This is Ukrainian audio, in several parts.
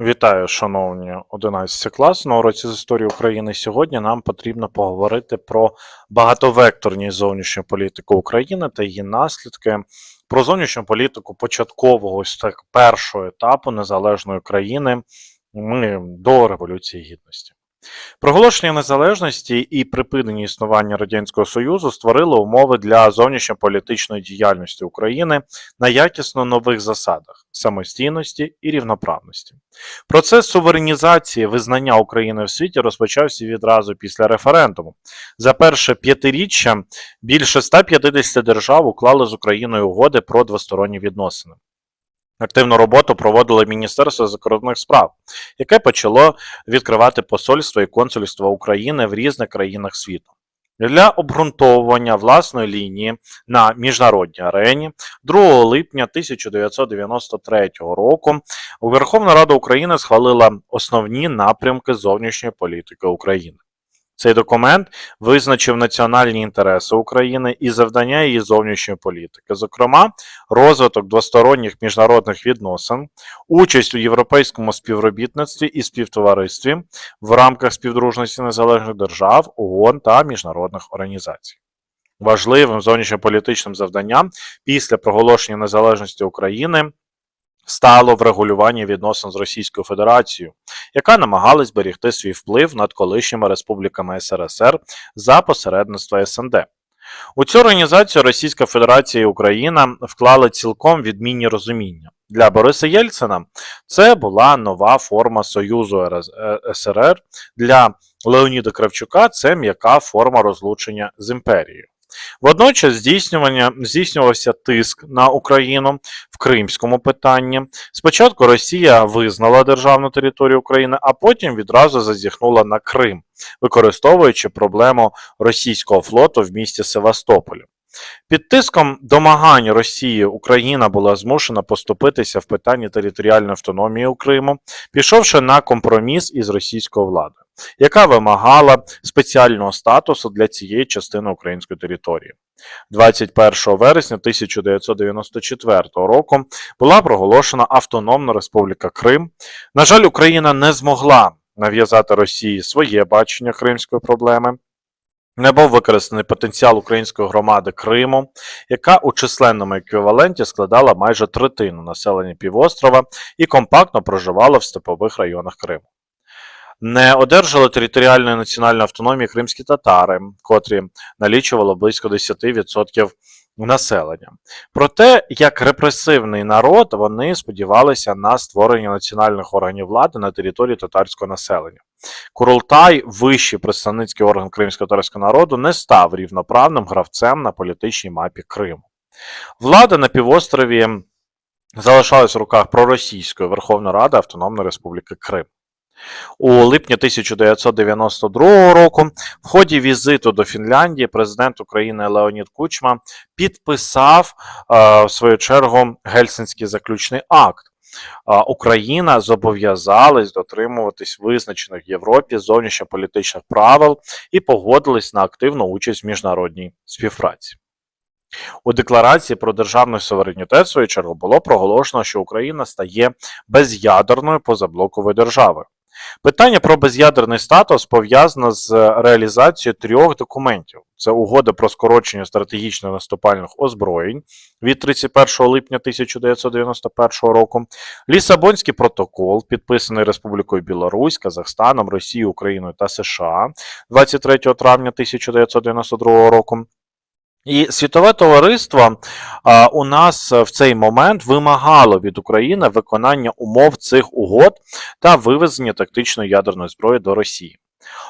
Вітаю, шановні 11 клас. На уроці з історії України сьогодні нам потрібно поговорити про багатовекторність зовнішньої політики України та її наслідки, про зовнішню політику початкового ось так першого етапу незалежної країни ми до Революції Гідності. Проголошення незалежності і припинення існування Радянського Союзу створили умови для зовнішньополітичної діяльності України на якісно нових засадах самостійності і рівноправності. Процес суверенізації визнання України в світі розпочався відразу після референдуму. За перше п'ятиріччя більше 150 держав уклали з Україною угоди про двосторонні відносини. Активну роботу проводило Міністерство закордонних справ, яке почало відкривати посольства і консульства України в різних країнах світу. Для обґрунтовування власної лінії на міжнародній арені 2 липня 1993 року Верховна Рада України схвалила основні напрямки зовнішньої політики України. Цей документ визначив національні інтереси України і завдання її зовнішньої політики, зокрема, розвиток двосторонніх міжнародних відносин, участь у європейському співробітництві і співтоваристві в рамках співдружності незалежних держав, ООН та міжнародних організацій. Важливим зовнішньополітичним завданням після проголошення незалежності України стало врегулювання відносин з Російською Федерацією, яка намагалась зберігти свій вплив над колишніми республіками СРСР за посередництва СНД. У цю організацію Російська Федерація і Україна вклали цілком відмінні розуміння. Для Бориса Єльцина це була нова форма Союзу е, СРР. Для Леоніда Кравчука це м'яка форма розлучення з імперією. Водночас здійснювання, здійснювався тиск на Україну в кримському питанні. Спочатку Росія визнала державну територію України, а потім відразу зазіхнула на Крим, використовуючи проблему російського флоту в місті Севастополі. Під тиском домагань Росії Україна була змушена поступитися в питанні територіальної автономії у Криму, пішовши на компроміс із російською владою, яка вимагала спеціального статусу для цієї частини української території. 21 вересня 1994 року була проголошена Автономна Республіка Крим. На жаль, Україна не змогла нав'язати Росії своє бачення кримської проблеми. Не був використаний потенціал української громади Криму, яка у численному еквіваленті складала майже третину населення півострова і компактно проживала в степових районах Криму. Не одержали територіальної національної автономії кримські татари, котрі налічували близько 10% населення. Проте, як репресивний народ, вони сподівалися на створення національних органів влади на території татарського населення. Курултай, вищий представницький орган кримсько-татарського народу, не став рівноправним гравцем на політичній мапі Криму. Влада на півострові залишалась в руках проросійської Верховної Ради Автономної Республіки Крим. У липні 1992 року в ході візиту до Фінляндії президент України Леонід Кучма підписав е, в свою чергу Гельсінський заключний акт. Е, Україна зобов'язалась дотримуватись визначених в Європі зовнішньополітичних правил і погодилась на активну участь в міжнародній співпраці. У декларації про державний суверенітет, в свою чергу, було проголошено, що Україна стає без'ядерною позаблоковою державою. Питання про без'ядерний статус пов'язано з реалізацією трьох документів: це угода про скорочення стратегічно наступальних озброєнь від 31 липня 1991 року, Лісабонський протокол, підписаний Республікою Білорусь, Казахстаном, Росією, Україною та США 23 травня 1992 року. І світове товариство а, у нас в цей момент вимагало від України виконання умов цих угод та вивезення тактичної ядерної зброї до Росії.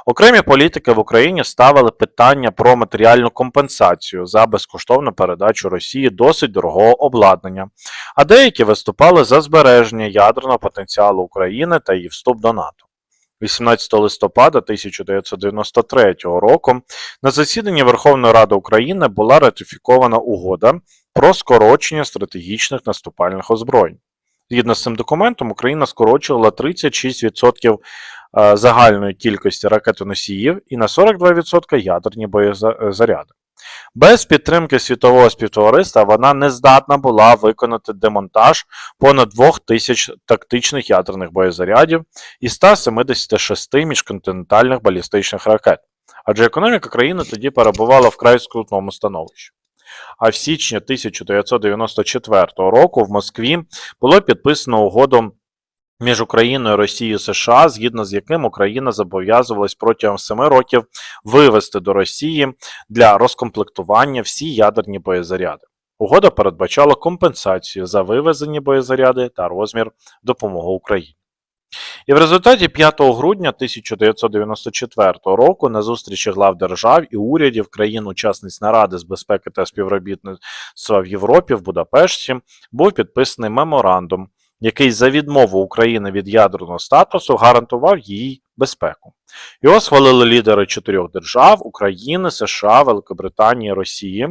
Окремі політики в Україні ставили питання про матеріальну компенсацію за безкоштовну передачу Росії досить дорогого обладнання, а деякі виступали за збереження ядерного потенціалу України та її вступ до НАТО. 18 листопада 1993 року на засіданні Верховної Ради України була ратифікована угода про скорочення стратегічних наступальних озброєнь. Згідно з цим документом, Україна скорочувала 36% е, загальної кількості ракетоносіїв і на 42% ядерні боєзаряди. Без підтримки світового співтовариства вона не здатна була виконати демонтаж понад 2000 тактичних ядерних боєзарядів і 176 міжконтинентальних балістичних ракет. Адже економіка країни тоді перебувала в край скрутному становищі. А в січні 1994 року в Москві було підписано угоду між Україною, Росією США, згідно з яким Україна зобов'язувалась протягом 7 років вивести до Росії для розкомплектування всі ядерні боєзаряди. Угода передбачала компенсацію за вивезені боєзаряди та розмір допомоги Україні. І в результаті 5 грудня 1994 року на зустрічі глав держав і урядів країн-учасниць наради з безпеки та співробітництва в Європі в Будапешті був підписаний меморандум, який за відмову України від ядерного статусу гарантував її безпеку. Його схвалили лідери чотирьох держав: України, США, Великобританії, Росії.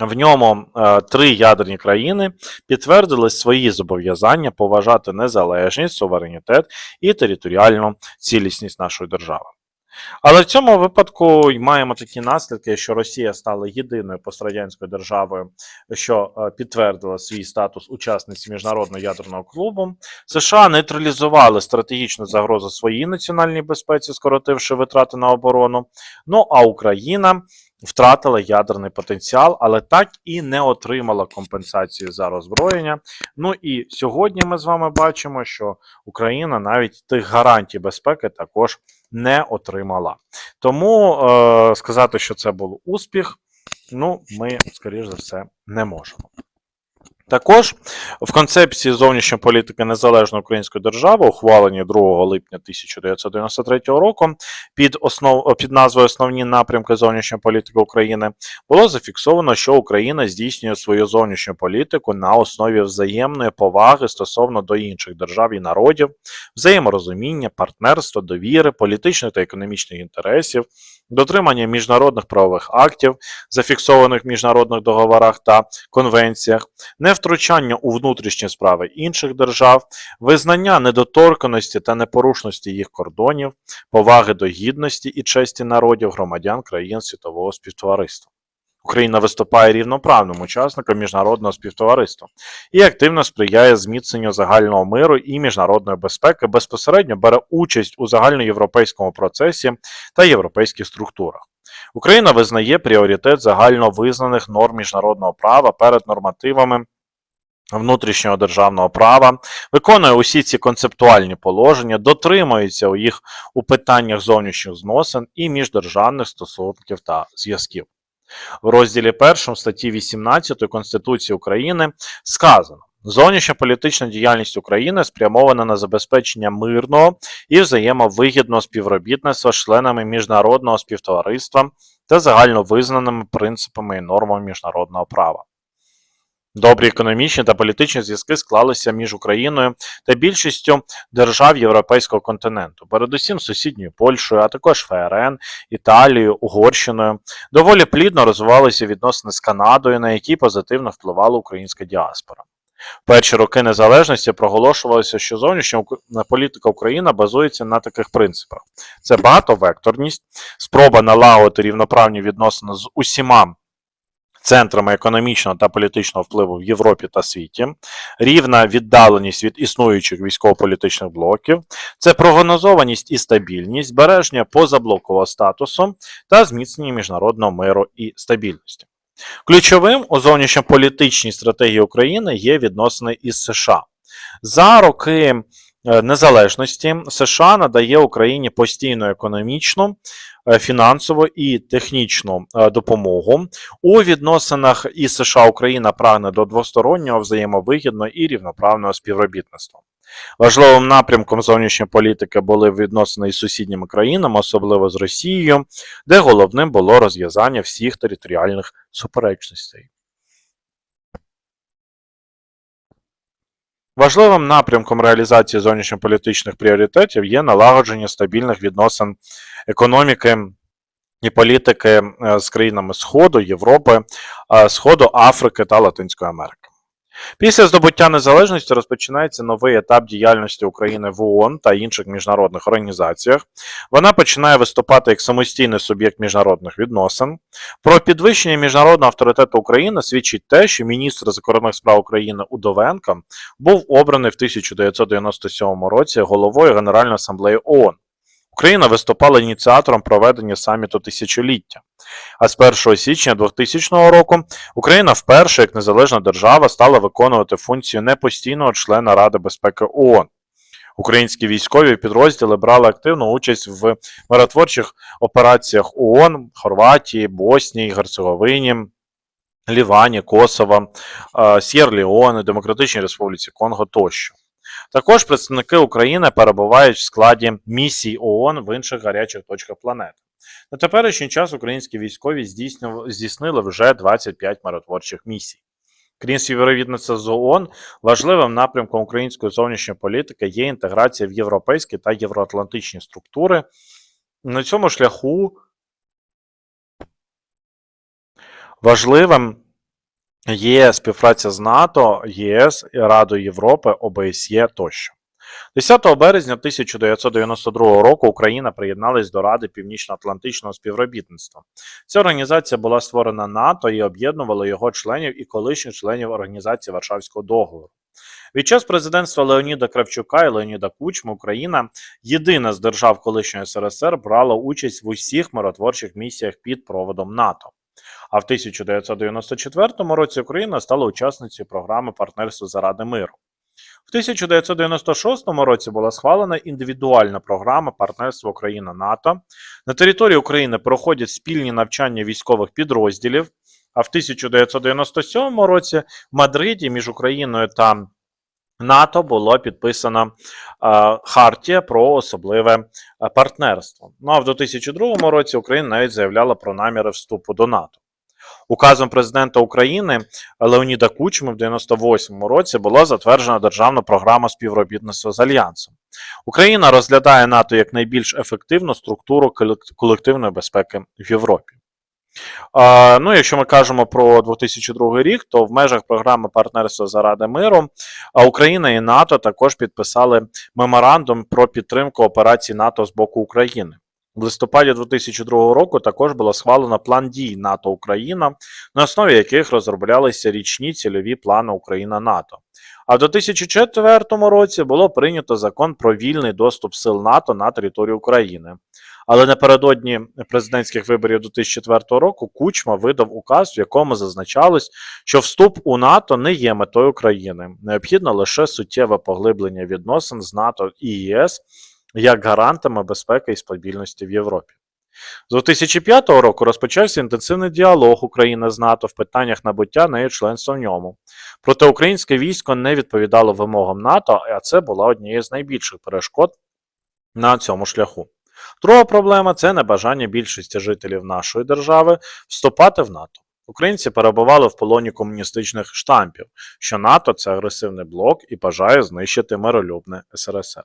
В ньому е, три ядерні країни підтвердили свої зобов'язання поважати незалежність, суверенітет і територіальну цілісність нашої держави. Але в цьому випадку маємо такі наслідки, що Росія стала єдиною пострадянською державою, що е, підтвердила свій статус учасниці міжнародного ядерного клубу. США нейтралізували стратегічну загрозу своїй національній безпеці, скоротивши витрати на оборону. Ну а Україна втратила ядерний потенціал, але так і не отримала компенсацію за роззброєння. Ну і сьогодні ми з вами бачимо, що Україна навіть тих гарантій безпеки також не отримала. Тому е, сказати, що це був успіх, ну, ми, скоріш за все, не можемо. Також в концепції зовнішньої політики незалежної української держави, ухвалені 2 липня 1993 року, під основ під назвою Основні напрямки зовнішньої політики України було зафіксовано, що Україна здійснює свою зовнішню політику на основі взаємної поваги стосовно до інших держав і народів, взаєморозуміння, партнерства, довіри, політичних та економічних інтересів, дотримання міжнародних правових актів, зафіксованих в міжнародних договорах та конвенціях, невтручання у внутрішні справи інших держав, визнання недоторканості та непорушності їх кордонів, поваги до гідності і честі народів громадян країн світового співтовариства. Україна виступає рівноправним учасником міжнародного співтовариства і активно сприяє зміцненню загального миру і міжнародної безпеки, безпосередньо бере участь у загальноєвропейському процесі та європейських структурах. Україна визнає пріоритет загально визнаних норм міжнародного права перед нормативами. Внутрішнього державного права виконує усі ці концептуальні положення, дотримується у їх у питаннях зовнішніх зносин і міждержавних стосунків та зв'язків. В розділі 1 статті 18 Конституції України сказано: зовнішньополітична діяльність України спрямована на забезпечення мирного і взаємовигідного співробітництва з членами міжнародного співтовариства та загальновизнаними принципами і нормами міжнародного права. Добрі економічні та політичні зв'язки склалися між Україною та більшістю держав Європейського континенту, передусім сусідньою Польщею, а також ФРН, Італією, Угорщиною. Доволі плідно розвивалися відносини з Канадою, на які позитивно впливала українська діаспора. Перші роки незалежності проголошувалося, що зовнішня політика України базується на таких принципах: це багатовекторність, спроба налагодити рівноправні відносини з усіма центрами економічного та політичного впливу в Європі та світі, рівна віддаленість від існуючих військово-політичних блоків, це прогнозованість і стабільність, збереження позаблокового статусу та зміцнення міжнародного миру і стабільності. Ключовим у зовнішньополітичній стратегії України є відносини із США. За роки незалежності США надає Україні постійну економічну, е, фінансову і технічну е, допомогу у відносинах із США Україна прагне до двостороннього взаємовигідного і рівноправного співробітництва. Важливим напрямком зовнішньої політики були відносини із сусідніми країнами, особливо з Росією, де головним було розв'язання всіх територіальних суперечностей. Важливим напрямком реалізації зовнішньополітичних пріоритетів є налагодження стабільних відносин економіки і політики е, з країнами Сходу, Європи, е, Сходу, Африки та Латинської Америки. Після здобуття незалежності розпочинається новий етап діяльності України в ООН та інших міжнародних організаціях. Вона починає виступати як самостійний суб'єкт міжнародних відносин. Про підвищення міжнародного авторитету України свідчить те, що міністр закордонних справ України Удовенко був обраний в 1997 році головою Генеральної асамблеї ООН. Україна виступала ініціатором проведення саміту тисячоліття. А з 1 січня 2000 року Україна вперше, як незалежна держава, стала виконувати функцію непостійного члена Ради безпеки ООН. Українські військові підрозділи брали активну участь в миротворчих операціях ООН, Хорватії, Боснії, Герцеговині, Лівані, Косово, е, Сєр-Леоне, Демократичній Республіці Конго тощо. Також представники України перебувають в складі місій ООН в інших гарячих точках планети. На теперішній час українські військові здійснили вже 25 миротворчих місій. Крім співробітництва з ООН, важливим напрямком української зовнішньої політики є інтеграція в європейські та євроатлантичні структури. На цьому шляху важливим є співпраця з НАТО, ЄС, Радою Європи, ОБСЄ тощо. 10 березня 1992 року Україна приєдналась до Ради Північно-Атлантичного співробітництва. Ця організація була створена НАТО і об'єднувала його членів і колишніх членів організації Варшавського договору. Від час президентства Леоніда Кравчука і Леоніда Кучми Україна, єдина з держав колишньої СРСР, брала участь в усіх миротворчих місіях під проводом НАТО. А в 1994 році Україна стала учасницею програми партнерства заради миру. В 1996 році була схвалена індивідуальна програма партнерства Україна-НАТО. На території України проходять спільні навчання військових підрозділів. А в 1997 році в Мадриді між Україною та НАТО було підписана е, Хартія про особливе е, партнерство. Ну а в 2002 році Україна навіть заявляла про наміри вступу до НАТО. Указом президента України Леоніда Кучми в 98 році була затверджена державна програма співробітництва з альянсом. Україна розглядає НАТО як найбільш ефективну структуру колективної безпеки в Європі. Ну, якщо ми кажемо про 2002 рік, то в межах програми партнерства заради миру Україна і НАТО також підписали меморандум про підтримку операцій НАТО з боку України. В листопаді 2002 року також було схвалено план дій НАТО Україна, на основі яких розроблялися річні цільові плани Україна НАТО. А в 2004 році було прийнято закон про вільний доступ сил НАТО на територію України. Але напередодні президентських виборів 2004 року Кучма видав указ, в якому зазначалось, що вступ у НАТО не є метою України. Необхідно лише суттєве поглиблення відносин з НАТО і ЄС як гарантами безпеки і стабільності в Європі. З 2005 року розпочався інтенсивний діалог України з НАТО в питаннях набуття нею членства в ньому. Проте українське військо не відповідало вимогам НАТО, а це була однією з найбільших перешкод на цьому шляху. Друга проблема це небажання більшості жителів нашої держави вступати в НАТО. Українці перебували в полоні комуністичних штампів, що НАТО це агресивний блок і бажає знищити миролюбне СРСР.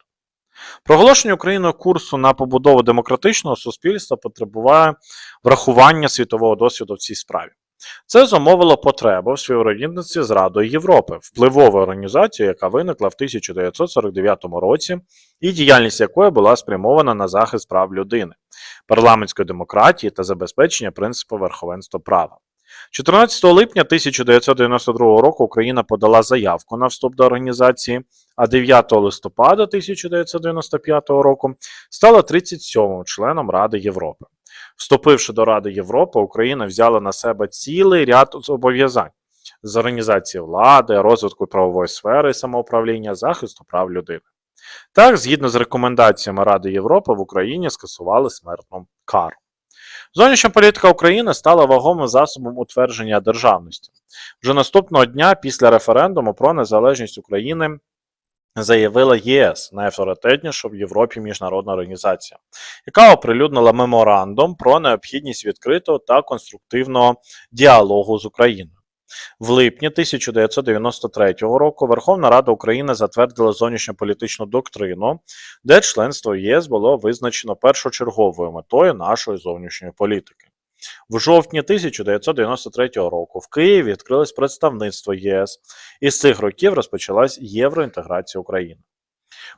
Проголошення Україною курсу на побудову демократичного суспільства потребуває врахування світового досвіду в цій справі. Це зумовило потребу в співробітниці з Радою Європи, впливовою організацією, яка виникла в 1949 році, і діяльність якої була спрямована на захист прав людини, парламентської демократії та забезпечення принципу верховенства права. 14 липня 1992 року Україна подала заявку на вступ до організації, а 9 листопада 1995 року стала 37-м членом Ради Європи. Вступивши до Ради Європи, Україна взяла на себе цілий ряд зобов'язань з організації влади, розвитку правової сфери, самоуправління, захисту прав людини. Так, згідно з рекомендаціями Ради Європи, в Україні скасували смертну кару. Зовнішня політика України стала вагомим засобом утвердження державності. Вже наступного дня після референдуму про незалежність України заявила ЄС, найавторитетніша в Європі міжнародна організація, яка оприлюднила меморандум про необхідність відкритого та конструктивного діалогу з Україною. В липні 1993 року Верховна Рада України затвердила зовнішньополітичну доктрину, де членство ЄС було визначено першочерговою метою нашої зовнішньої політики. В жовтні 1993 року в Києві відкрилось представництво єС, і з цих років розпочалась євроінтеграція України.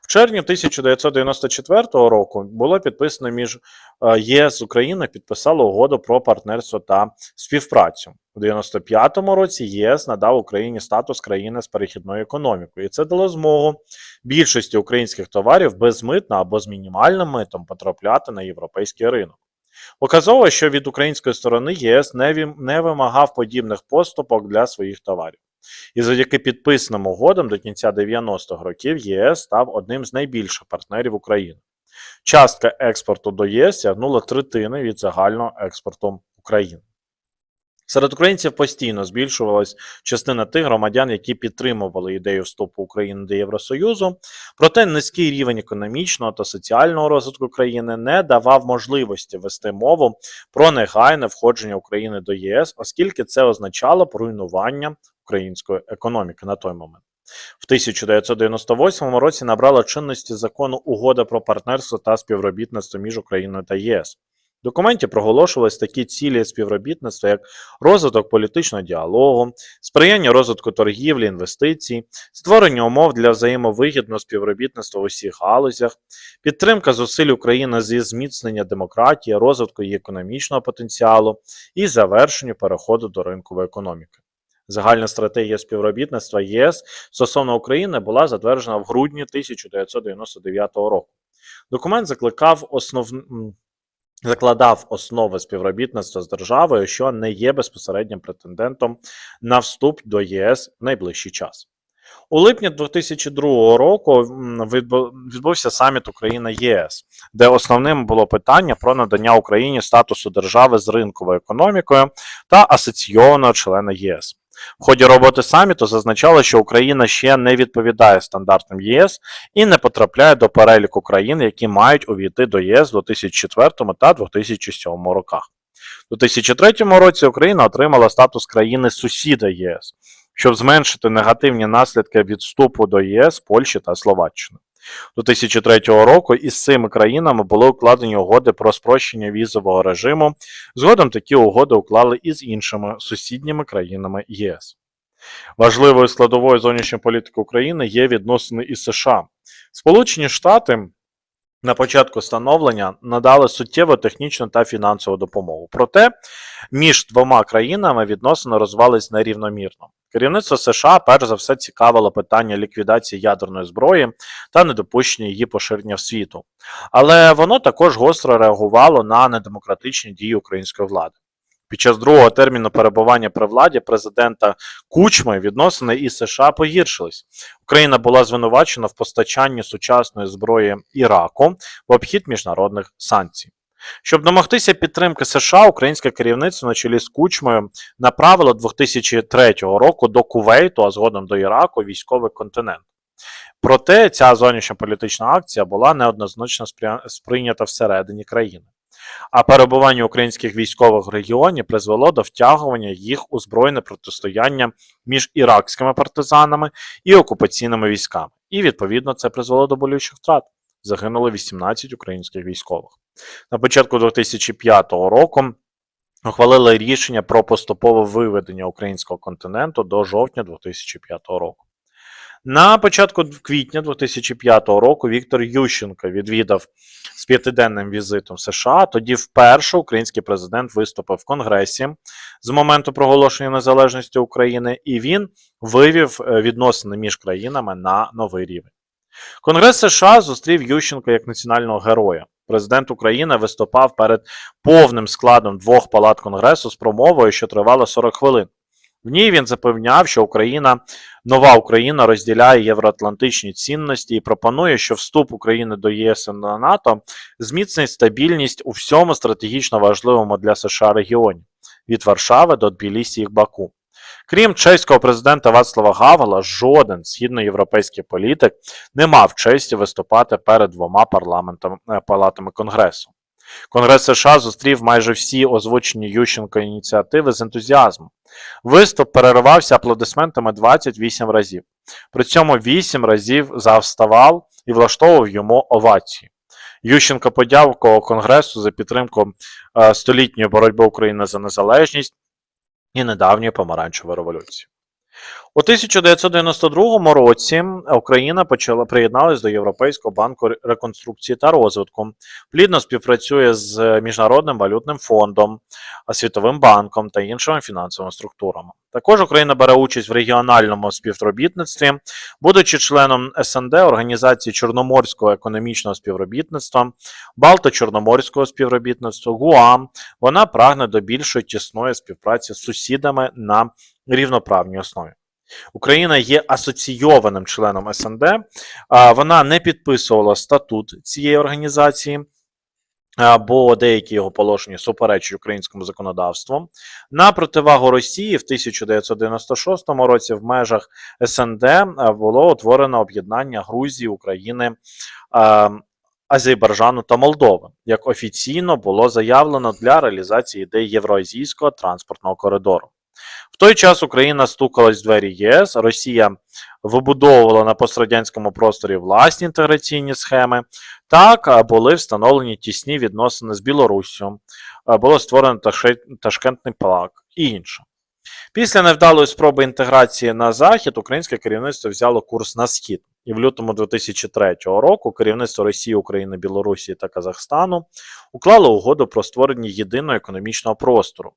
В червні 1994 року було підписано між е, ЄС з Україною підписало угоду про партнерство та співпрацю. У 95-му році ЄС надав Україні статус країни з перехідною економікою, і це дало змогу більшості українських товарів безмитно або з мінімальним митом потрапляти на європейський ринок. Показово, що від української сторони ЄС не, вимагав подібних поступок для своїх товарів. І завдяки підписаним угодам до кінця 90-х років ЄС став одним з найбільших партнерів України. Частка експорту до ЄС сягнула третини від загального експорту України. Серед українців постійно збільшувалась частина тих громадян, які підтримували ідею вступу України до Євросоюзу, проте низький рівень економічного та соціального розвитку країни не давав можливості вести мову про негайне входження України до ЄС, оскільки це означало б руйнування української економіки на той момент. В 1998 році набрала чинності закону Угода про партнерство та співробітництво між Україною та ЄС. В документі проголошувались такі цілі співробітництва, як розвиток політичного діалогу, сприяння розвитку торгівлі, інвестицій, створення умов для взаємовигідного співробітництва у всіх галузях, підтримка зусиль України зі зміцнення демократії, розвитку її економічного потенціалу і завершенню переходу до ринкової економіки. Загальна стратегія співробітництва ЄС стосовно України була затверджена в грудні 1999 року. Документ закликав основ... закладав основи співробітництва з державою, що не є безпосереднім претендентом на вступ до ЄС в найближчий час. У липні 2002 року відбувся саміт Україна ЄС, де основним було питання про надання Україні статусу держави з ринковою економікою та асоційованого члена ЄС. В ході роботи саміту зазначало, що Україна ще не відповідає стандартам ЄС і не потрапляє до переліку країн, які мають увійти до ЄС у 2004 та 2007 роках. У 2003 році Україна отримала статус країни сусіда ЄС, щоб зменшити негативні наслідки відступу до ЄС Польщі та Словаччини. До 2003 року із цими країнами були укладені угоди про спрощення візового режиму. Згодом такі угоди уклали і з іншими сусідніми країнами ЄС. Важливою складовою зовнішньої політики України є відносини із США. Сполучені Штати на початку становлення надали суттєву технічну та фінансову допомогу. Проте між двома країнами відносини розвались нерівномірно. Керівництво США перш за все цікавило питання ліквідації ядерної зброї та недопущення її поширення в світу. Але воно також гостро реагувало на недемократичні дії української влади. Під час другого терміну перебування при владі президента Кучми відносини із США погіршились. Україна була звинувачена в постачанні сучасної зброї Іраку в обхід міжнародних санкцій. Щоб домогтися підтримки США, українське керівництво на чолі з Кучмою направило 2003 року до Кувейту, а згодом до Іраку, військовий континент. Проте ця зовнішньополітична акція була неоднозначно сприйнята всередині країни. А перебування українських військових в регіоні призвело до втягування їх у збройне протистояння між іракськими партизанами і окупаційними військами. І відповідно це призвело до болючих втрат. Загинуло 18 українських військових. На початку 2005 року ухвалили рішення про поступове виведення українського континенту до жовтня 2005 року. На початку квітня 2005 року Віктор Ющенко відвідав з п'ятиденним візитом США. Тоді вперше український президент виступив в Конгресі з моменту проголошення незалежності України, і він вивів е, відносини між країнами на новий рівень. Конгрес США зустрів Ющенка як національного героя. Президент України виступав перед повним складом двох палат Конгресу з промовою, що тривала 40 хвилин. В ній він запевняв, що Україна, нова Україна розділяє євроатлантичні цінності і пропонує, що вступ України до ЄС і на НАТО зміцнить стабільність у всьому стратегічно важливому для США регіоні від Варшави до Тбілісі і Баку. Крім чеського президента Вацлава Гавела, жоден східноєвропейський політик не мав честі виступати перед двома парламентами е, палатами Конгресу. Конгрес США зустрів майже всі озвучені Ющенко ініціативи з ентузіазмом. Виступ переривався аплодисментами 28 разів. При цьому 8 разів завставав і влаштовував йому овації. Ющенко подякував Конгресу за підтримку е, столітньої боротьби України за незалежність і недавньої помаранчевої революції. У 1992 році Україна почала приєдналась до Європейського банку реконструкції та розвитку, плідно співпрацює з Міжнародним валютним фондом, Світовим банком та іншими фінансовими структурами. Також Україна бере участь в регіональному співробітництві, будучи членом СНД Організації Чорноморського економічного співробітництва, Балто-Чорноморського співробітництва, ГУАМ. Вона прагне до більшої тісної співпраці з сусідами на рівноправній основі. Україна є асоційованим членом СНД, вона не підписувала статут цієї організації. Бо деякі його положення суперечать українському законодавству. На противагу Росії в 1996 році в межах СНД було утворено об'єднання Грузії, України, Азербайджану та Молдови, як офіційно було заявлено для реалізації ідей Євроазійського транспортного коридору. В той час Україна стукалась в двері ЄС, Росія вибудовувала на пострадянському просторі власні інтеграційні схеми. Так були встановлені тісні відносини з Білоруссю, було створено Ташкентний плак і інше. Після невдалої спроби інтеграції на захід українське керівництво взяло курс на схід. І в лютому 2003 року керівництво Росії, України, Білорусі та Казахстану уклало угоду про створення єдиного економічного простору.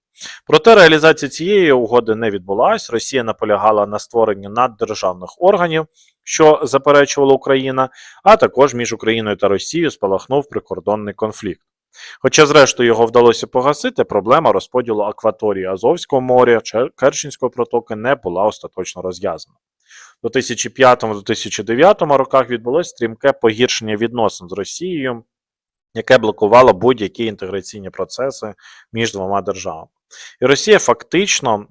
Проте реалізація цієї угоди не відбулась. Росія наполягала на створенні наддержавних органів, що заперечувала Україна, а також між Україною та Росією спалахнув прикордонний конфлікт. Хоча, зрештою, його вдалося погасити, проблема розподілу акваторії Азовського моря Керченської протоки не була остаточно розв'язана. У 2005-2009 роках відбулось стрімке погіршення відносин з Росією, яке блокувало будь-які інтеграційні процеси між двома державами. І Росія фактично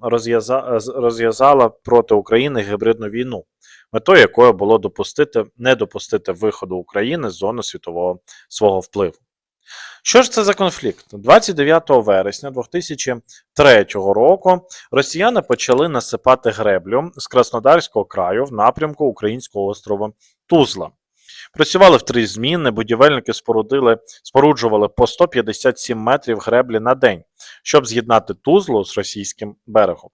розв'язала проти України гібридну війну, метою якої було допустити, не допустити виходу України з зони світового свого впливу. Що ж це за конфлікт? 29 вересня 2003 року росіяни почали насипати греблю з Краснодарського краю в напрямку українського острова Тузла. Працювали в три зміни, будівельники спорудили, споруджували по 157 метрів греблі на день, щоб з'єднати Тузлу з російським берегом.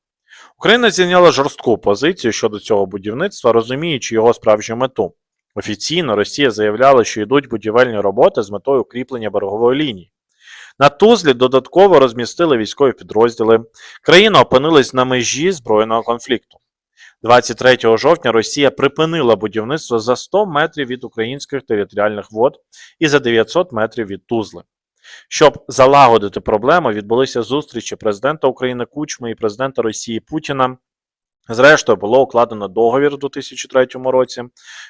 Україна зайняла жорстку позицію щодо цього будівництва, розуміючи його справжню мету. Офіційно Росія заявляла, що йдуть будівельні роботи з метою укріплення берегової лінії. На Тузлі додатково розмістили військові підрозділи. Країна опинилась на межі збройного конфлікту. 23 жовтня Росія припинила будівництво за 100 метрів від українських територіальних вод і за 900 метрів від Тузли. Щоб залагодити проблему, відбулися зустрічі президента України Кучми і президента Росії Путіна. Зрештою, було укладено договір у 2003 році,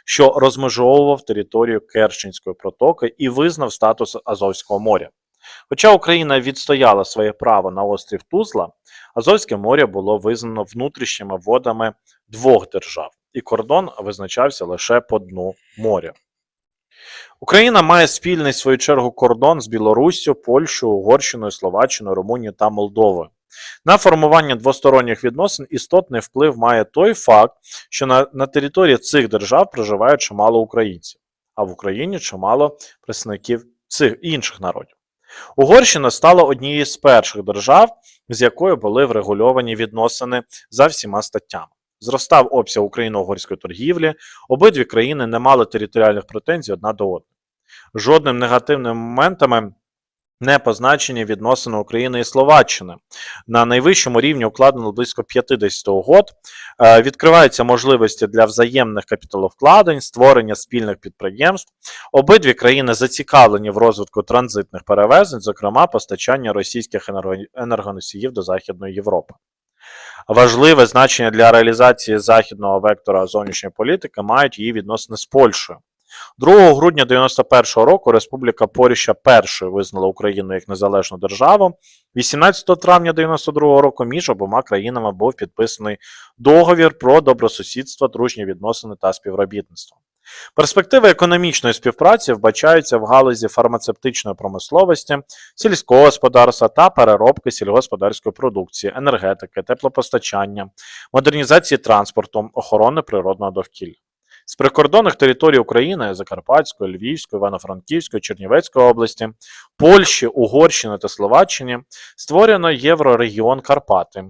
що розмежовував територію Керченської протоки і визнав статус Азовського моря. Хоча Україна відстояла своє право на острів Тузла, Азовське море було визнано внутрішніми водами двох держав, і кордон визначався лише по дну моря. Україна має спільний свою чергу кордон з Білоруссю, Польщею, Угорщиною, Словаччиною, Румунією та Молдовою. На формування двосторонніх відносин істотний вплив має той факт, що на, на території цих держав проживає чимало українців, а в Україні чимало представників цих інших народів. Угорщина стала однією з перших держав, з якою були врегульовані відносини за всіма статтями. Зростав обсяг україно-угорської торгівлі, обидві країни не мали територіальних претензій одна до одної. Жодним негативним моментами не позначені відносини України і Словаччини. На найвищому рівні укладено близько 50 угод. Е, Відкриваються можливості для взаємних капіталовкладень, створення спільних підприємств. Обидві країни зацікавлені в розвитку транзитних перевезень, зокрема постачання російських енергоносіїв до Західної Європи. Важливе значення для реалізації західного вектора зовнішньої політики мають її відносини з Польщею. 2 грудня 1991 року Республіка Польща першою визнала Україну як незалежну державу. 18 травня 1992 року між обома країнами був підписаний договір про добросусідство, дружні відносини та співробітництво. Перспективи економічної співпраці вбачаються в галузі фармацевтичної промисловості, сільського господарства та переробки сільськогосподарської продукції, енергетики, теплопостачання, модернізації транспорту, охорони природного довкілля. З прикордонних територій України Закарпатської, Львівської, Івано-Франківської, Чернівецької області, Польщі, Угорщини та Словаччини створено Єврорегіон Карпати.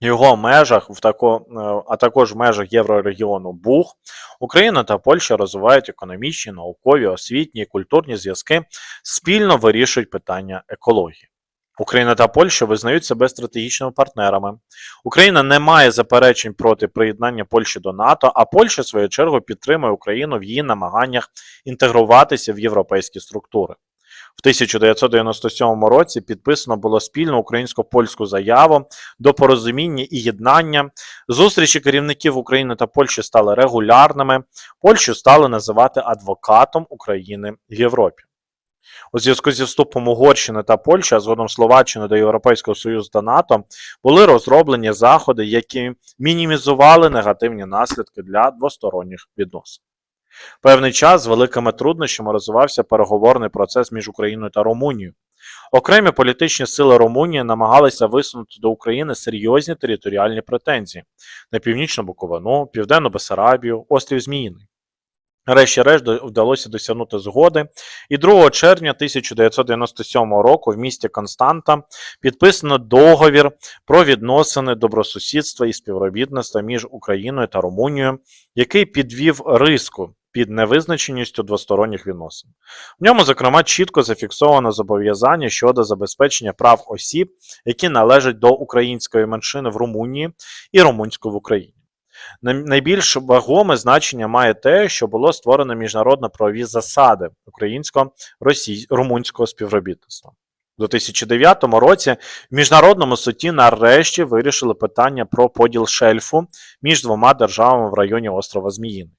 Його межах, в тако, е, а також в межах Єврорегіону Буг, Україна та Польща розвивають економічні, наукові, освітні і культурні зв'язки, спільно вирішують питання екології. Україна та Польща визнають себе стратегічними партнерами. Україна не має заперечень проти приєднання Польщі до НАТО, а Польща, в свою чергу, підтримує Україну в її намаганнях інтегруватися в європейські структури. В 1997 році підписано було спільну українсько-польську заяву до порозуміння і єднання. Зустрічі керівників України та Польщі стали регулярними. Польщу стали називати адвокатом України в Європі. У зв'язку зі вступом Угорщини та Польщі, а згодом Словаччини до Європейського Союзу та НАТО, були розроблені заходи, які мінімізували негативні наслідки для двосторонніх відносин. Певний час з великими труднощами розвивався переговорний процес між Україною та Румунією. Окремі політичні сили Румунії намагалися висунути до України серйозні територіальні претензії на північну Буковину, Південну Бесарабію, острів Зміїний. Решті-решт вдалося досягнути згоди, і 2 червня 1997 року в місті Константа підписано договір про відносини добросусідства і співробітництва між Україною та Румунією, який підвів риску під невизначеністю двосторонніх відносин. В ньому, зокрема, чітко зафіксовано зобов'язання щодо забезпечення прав осіб, які належать до української меншини в Румунії і румунської в Україні. Най- Найбільш вагоме значення має те, що було створено міжнародно-правові засади українсько-румунського співробітництва. У 2009 році в міжнародному суді нарешті вирішили питання про поділ шельфу між двома державами в районі острова Зміїний.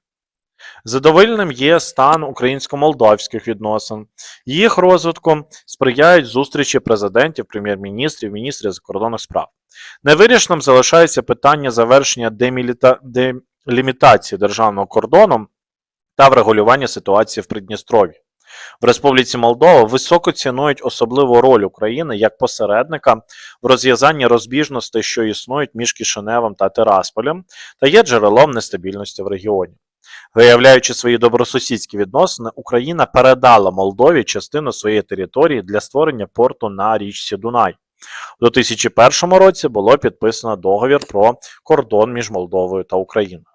Задовольним є стан українсько-молдовських відносин. Їх розвитку сприяють зустрічі президентів, прем'єр-міністрів, міністрів закордонних справ. Невирішеним залишається питання завершення деміліта... делімітації державного кордону та врегулювання ситуації в Придністров'ї. В Республіці Молдова високо цінують особливу роль України як посередника в розв'язанні розбіжностей, що існують між Кишиневом та Тирасполем, та є джерелом нестабільності в регіоні. Виявляючи свої добросусідські відносини, Україна передала Молдові частину своєї території для створення порту на річці Дунай. У 2001 році було підписано договір про кордон між Молдовою та Україною.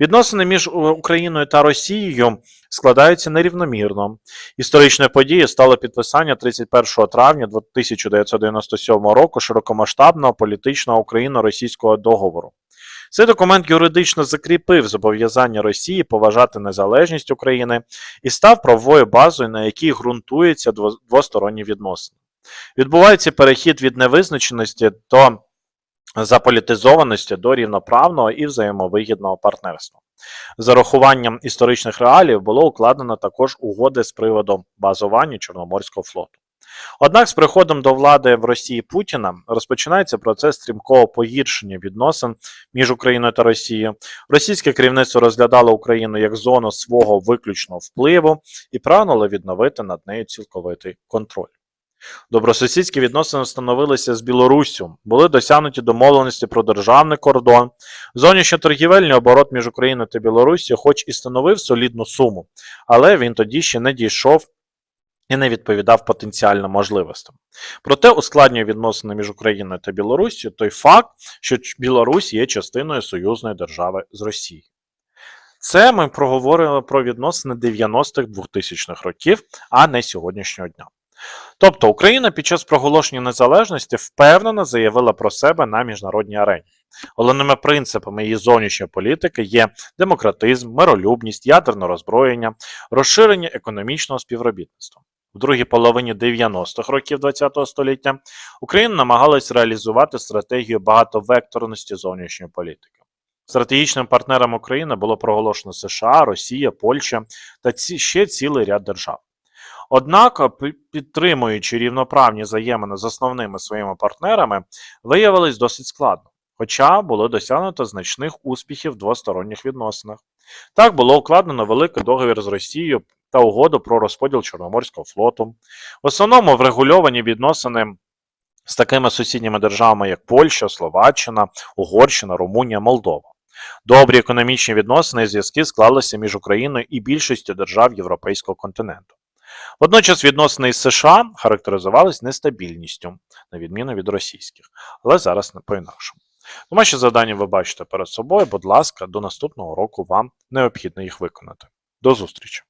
Відносини між Україною та Росією складаються нерівномірно. Історичною подією стало підписання 31 травня 1997 року широкомасштабного політичного україно-російського договору. Цей документ юридично закріпив зобов'язання Росії поважати незалежність України і став правовою базою, на якій ґрунтуються двосторонні відносини. Відбувається перехід від невизначеності до заполітизованості до рівноправного і взаємовигідного партнерства. З урахуванням історичних реалій було укладено також угоди з приводом базування Чорноморського флоту. Однак з приходом до влади в Росії Путіна розпочинається процес стрімкого погіршення відносин між Україною та Росією. Російське керівництво розглядало Україну як зону свого виключного впливу і прагнуло відновити над нею цілковитий контроль. Добросусідські відносини встановилися з Білоруссю, були досягнуті домовленості про державний кордон. Зовнішньоторгівельний оборот між Україною та Білоруссю, хоч і становив солідну суму, але він тоді ще не дійшов і не відповідав потенціальним можливостям. Проте ускладнює відносини між Україною та Білоруссю той факт, що Білорусь є частиною союзної держави з Росією. Це ми проговорили про відносини 90-х 2000-х років, а не сьогоднішнього дня. Тобто Україна під час проголошення незалежності впевнено заявила про себе на міжнародній арені. Головними принципами її зовнішньої політики є демократизм, миролюбність, ядерне роззброєння, розширення економічного співробітництва. В другій половині 90-х років ХХ століття Україна намагалась реалізувати стратегію багатовекторності зовнішньої політики. Стратегічним партнером України було проголошено США, Росія, Польща та ще цілий ряд держав. Однак, підтримуючи рівноправні взаємини з основними своїми партнерами, виявилось досить складно, хоча було досягнуто значних успіхів в двосторонніх відносинах. Так було укладено великий договір з Росією та угоду про розподіл Чорноморського флоту. В основному врегульовані відносини з такими сусідніми державами, як Польща, Словаччина, Угорщина, Румунія, Молдова. Добрі економічні відносини і зв'язки склалися між Україною і більшістю держав Європейського континенту. Водночас відносини із США характеризувались нестабільністю, на відміну від російських, але зараз не по-інакшому. Тому що завдання ви бачите перед собою, будь ласка, до наступного року вам необхідно їх виконати. До зустрічі!